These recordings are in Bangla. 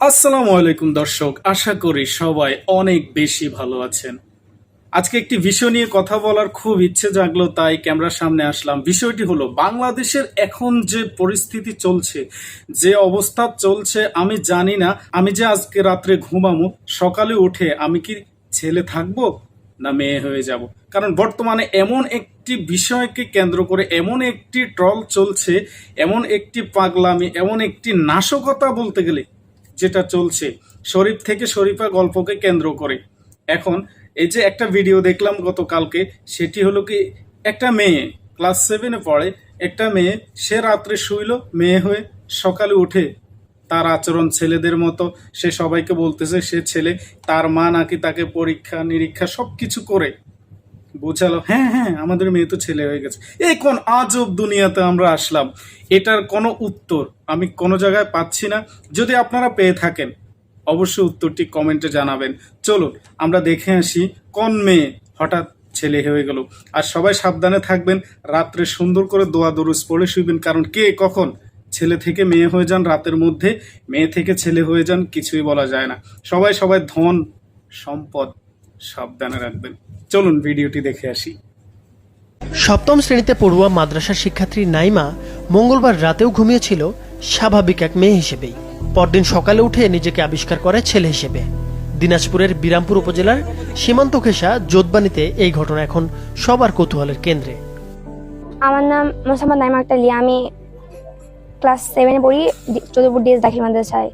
আসসালামু আলাইকুম দর্শক, আশা করি সবাই অনেক বেশি ভালো আছেন। আজকে একটি বিষয় নিয়ে কথা বলার খুব ইচ্ছে জাগলো, তাই ক্যামেরার সামনে আসলাম। বিষয়টি হলো, বাংলাদেশের এখন যে পরিস্থিতি চলছে, যে অবস্থা চলছে, আমি জানি না, আমি যে আজকে রাত্রে ঘুমামো সকালে উঠে আমি কি ছেলে থাকব না মেয়ে হয়ে যাব? কারণ বর্তমানে এমন একটি বিষয়কে কেন্দ্র করে এমন একটি ট্রল চলছে, এমন একটি পাগলামি, এমন একটি নাশকতা বলতে গেলে যেটা চলছে। শরীফ থেকে শরীফা গল্পকে কেন্দ্র করে। এখন এই যে একটা ভিডিও দেখলাম গতকালকে, সেটি হলো কি একটা মেয়ে ক্লাস সেভেনে পড়ে, একটা মেয়ে, সে রাত্রে শুইল, মেয়ে হয়ে সকালে উঠে তার আচরণ ছেলেদের মতো। সে সবাইকে বলতেছে, সে ছেলে তার মা নাকি তাকে পরীক্ষা নিরীক্ষা সব কিছু করে। বোঝালো হ্যাঁ হ্যাঁ আমাদের মেয়ে তো ছেলে হয়ে গেছে। এই কোন আজব দুনিয়াতে আমরা আসলাম? এটার কোনো উত্তর আমি কোনো জায়গায় পাচ্ছি না। যদি আপনারা পেয়ে থাকেন, অবশ্যই উত্তরটি কমেন্টে জানাবেন। চলুন, আমরা দেখে আসি কোন মেয়ে হঠাৎ ছেলে হয়ে গেল। আর সবাই সাবধানে থাকবেন, রাত্রে সুন্দর করে দোয়া দরুজ পড়ে শুইবেন, কারণ কে কখন ছেলে থেকে মেয়ে হয়ে যান রাতের মধ্যে। মেয়ে থেকে ছেলে হয়ে যান কিছুই বলা যায় না। সবাই সবাই ধন সম্পদ সাবধানে রাখবেন। চলুন ভিডিওটি দেখে আসি। সপ্তম শ্রেণীতে পড়ুয়া মাদ্রাসার শিক্ষার্থী নাইমা মঙ্গলবার রাতেও ঘুমিয়েছিল স্বাভাবিক এক মেয়ে হিসেবেই। পরদিন সকালে উঠে নিজেকে আবিষ্কার করে ছেলে হিসেবে। দিনাজপুরের বিরামপুর উপজেলার সীমান্ত ঘেঁষা জোতবানিতে এই ঘটনা এখন সবার কৌতূহলের কেন্দ্রে। আমার নাম মোসাম্মদ নাইমা আক্তার লিয়া আমি ক্লাস সেভেনে পড়ি ডি- চৌধুরপুর ডিএস দাখিল মাদ্রাসায়।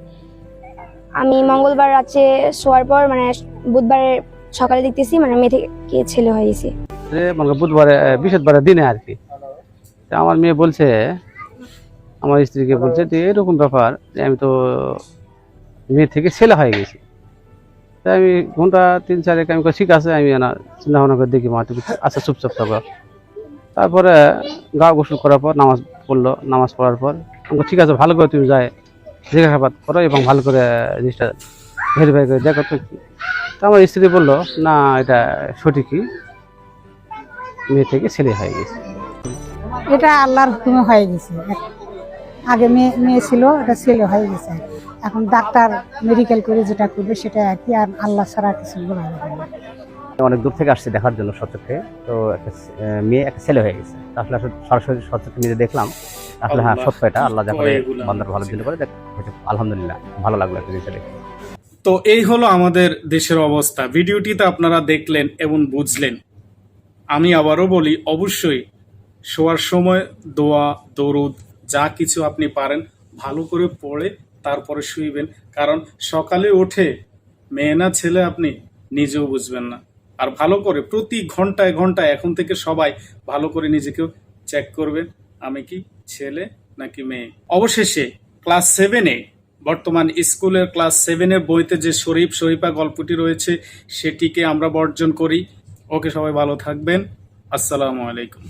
আমি মঙ্গলবার রাতে শোয়ার পর মানে বুধবারের সকালে দেখতেছি মানে মেয়ে থেকে ছেলে হয়ে গেছি। যে বুধবারে আহ, দিনে আর কি। তা আমার মেয়ে বলছে আমার স্ত্রীকে বলছে যে এরকম ব্যাপার যে আমি তো মেয়ে থেকে ছেলে হয়ে গেছি। তাই আমি ঘণ্টা তিন চারেক আমি ঠিক আছে আমি না চিন্তা ভাবনা করে দেখি মা তুমি আচ্ছা চুপচাপ থাকো। তারপরে গা গোসল করার পর নামাজ পড়ল নামাজ পড়ার পর আমাকে ঠিক আছে ভালো করে তুমি যায় জিজ্ঞাসাবাদ করো এবং ভালো করে জিনিসটা ভেরিফাই করে দেখো। তা আমার স্ত্রী বলল না এটা সঠিকই মেয়ে থেকে ছেলে হয়ে গেছে। এটা আল্লাহর হুকুমে হয়ে গেছে। আগে মেয়ে মেয়ে ছিল এটা ছেলে হয়ে গেছে। এখন ডাক্তার মেডিকেল করে যেটা করবে সেটা কি আর আল্লাহ ছাড়া কিছু বলা যাবে না। অনেক দূর থেকে আসছে দেখার জন্য সচক্ষে। তো একটা মেয়ে একটা ছেলে হয়ে গেছে। আসলে সরাসরি সচক্ষে নিজে দেখলাম। আসলে হ্যাঁ সত্য এটা। আল্লাহ যা করে। বান্দার ভালো জন্য করে আলহামদুলিল্লাহ ভালো লাগল একটা জিনিসটা দেখে। তো এই হলো আমাদের দেশের অবস্থা। ভিডিওটিতে আপনারা দেখলেন এবং বুঝলেন। আমি আবারও বলি, অবশ্যই শোয়ার সময় দোয়া, দরুদ, যা কিছু আপনি পারেন, ভালো করে পড়ে তারপরে শুইবেন। কারণ সকালে উঠে মেয়ে না ছেলে আপনি নিজেও বুঝবেন না। আর ভালো করে প্রতি ঘন্টায় ঘন্টায়, এখন থেকে সবাই ভালো করে নিজেকেও চেক করবেন আমি কি ছেলে নাকি মেয়ে? অবশেষে ক্লাস সেভেনে বর্তমান স্কুলের ক্লাস সেভেনের বইতে যে শরীফ শরীফা গল্পটি রয়েছে, সেটিকে আমরা বর্জন করি। ওকে সবাই ভালো থাকবেন। আসসালামু আলাইকুম।